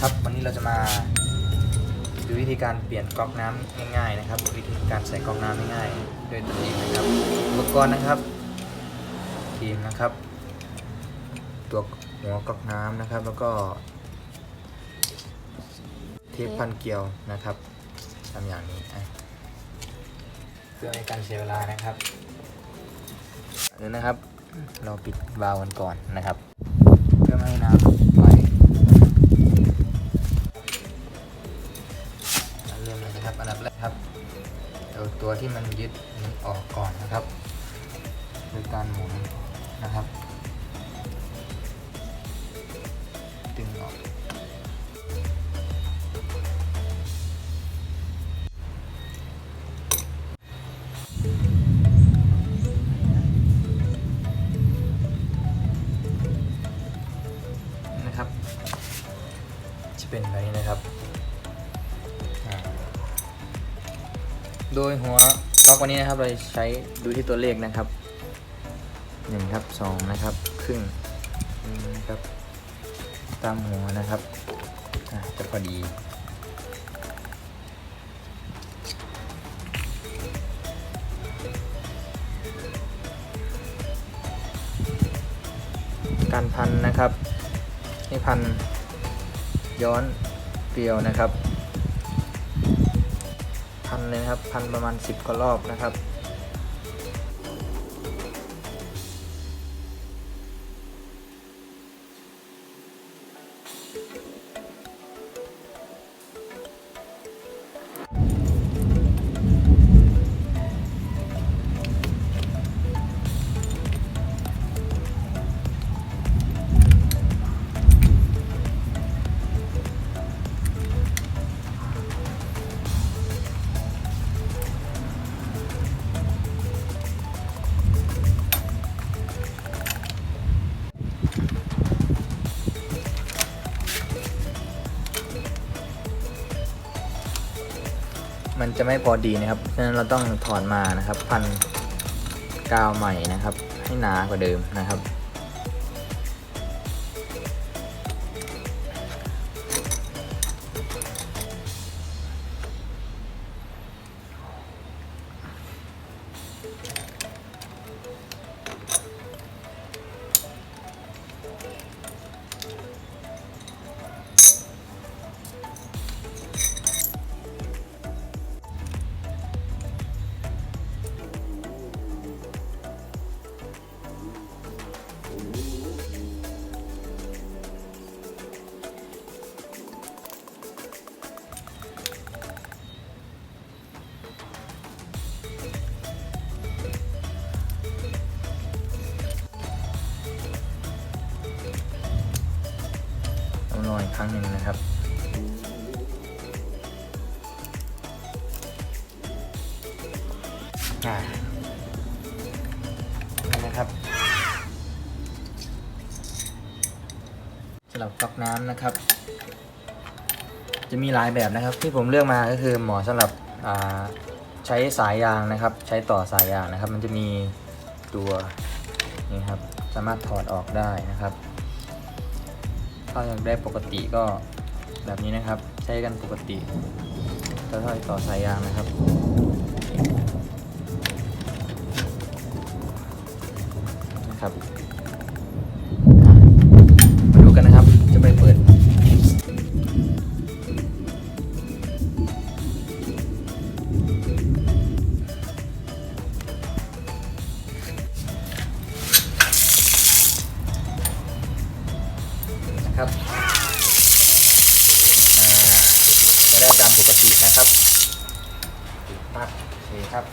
ครับวันนี้เราจะมาดูวิธีการเปลี่ยนก๊อกน้ำง่ายๆนะครับ วิธีการใส่ก๊อกน้ำง่ายๆด้วยตัวเองนะครับอุปกรณ์นะครับครีมนะครับ ตัวหัวก๊อกน้ำนะครับ แล้วก็เทปพันเกลียวนะครับทำอย่างนี้อะเพื่อในการเสียเวลานะครับเดี๋ยวนะครับ เราปิดวาล์วกันก่อนนะครับ เพื่อไม่ให้น้ำ นะครับอันดับแรกครับเอาตัวที่มันยึดนี้ออกก่อนนะครับโดยการหมุนนะครับ ดึงออก นะครับ จะเป็นแบบนี้นะครับ โดยหัวล็อกวันนี้นะครับเราใช้ดูที่ตัวเลขนะครับหนึ่งครับสองนะครับครึ่งนะครับตามหัวนะครับจะพอดีการพันนะครับให้พันย้อนเกลียวนะครับ พันเลยนะครับ พันประมาณ 10กว่ารอบนะครับ มันจะไม่พอดีนะครับฉะนั้นเราต้องถอนมานะครับ พันกาวใหม่นะครับ ให้หนากว่าเดิมนะครับ ครั้งหนึ่งนะครับ นี่นะครับสำหรับก๊อกน้ำนะครับ จะมีหลายแบบนะครับ ที่ผมเลือกมาก็คือเหมาะสำหรับใช้สายยางนะครับ ใช้ต่อสายยางนะครับ มันจะมีตัวนี่ครับ สามารถถอดออกได้นะครับ ถ้าอยากได้ปกติก็แบบนี้นะครับ ใช้กันปกติแล้วถ้าต่อสายยางนะครับนะครับมาดูกันนะครับ จะไปเปิด นะครับอ่าจะได้ตามปกตินะครับปั๊บโอเคครับ